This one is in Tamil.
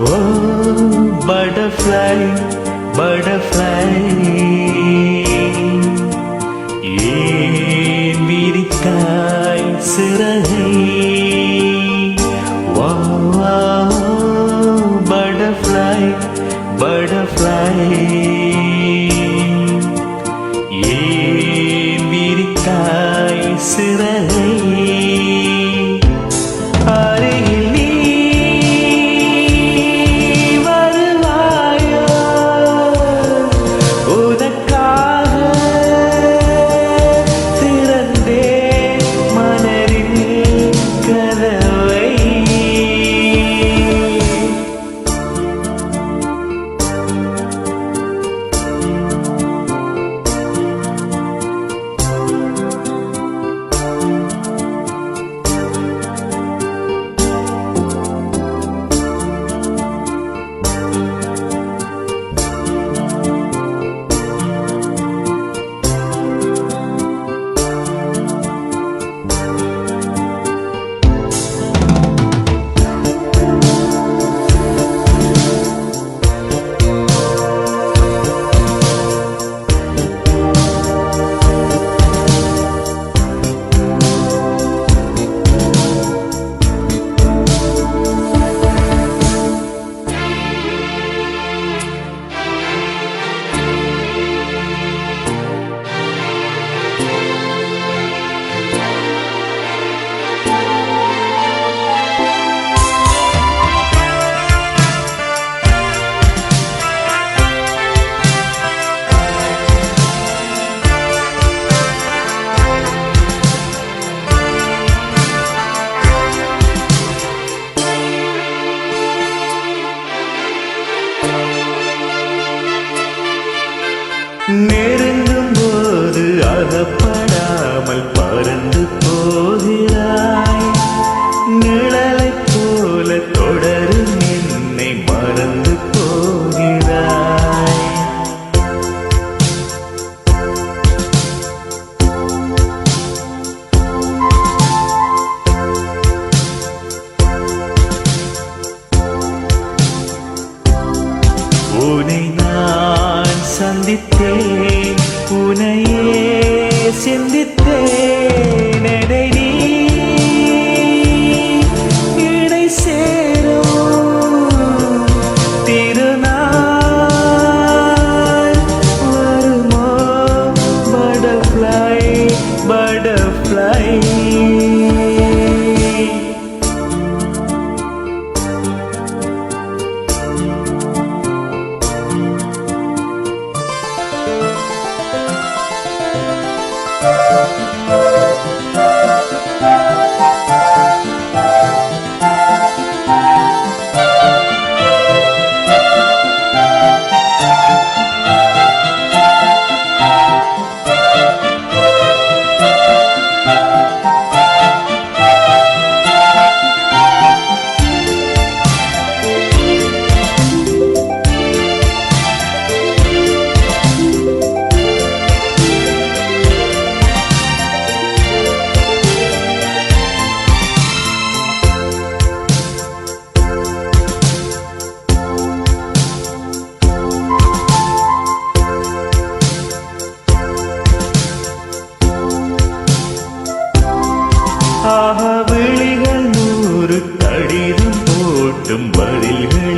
Oh, butterfly, butterfly. ஏன் விரித்தாய் சிறகை? வா பட்டர்ஃப்ளை பட்டர்ஃப்ளை ஏன் விரித்தாய் சிறகை? நெருங்கும் போது அகப்படாமல் பறந்து போகிறார் சந்தித்தேன். உனையே சிந்தித்தேன். என்னை Música ஆக விழிகள் நூறு கடிதம் போட்டும் பதில்கள்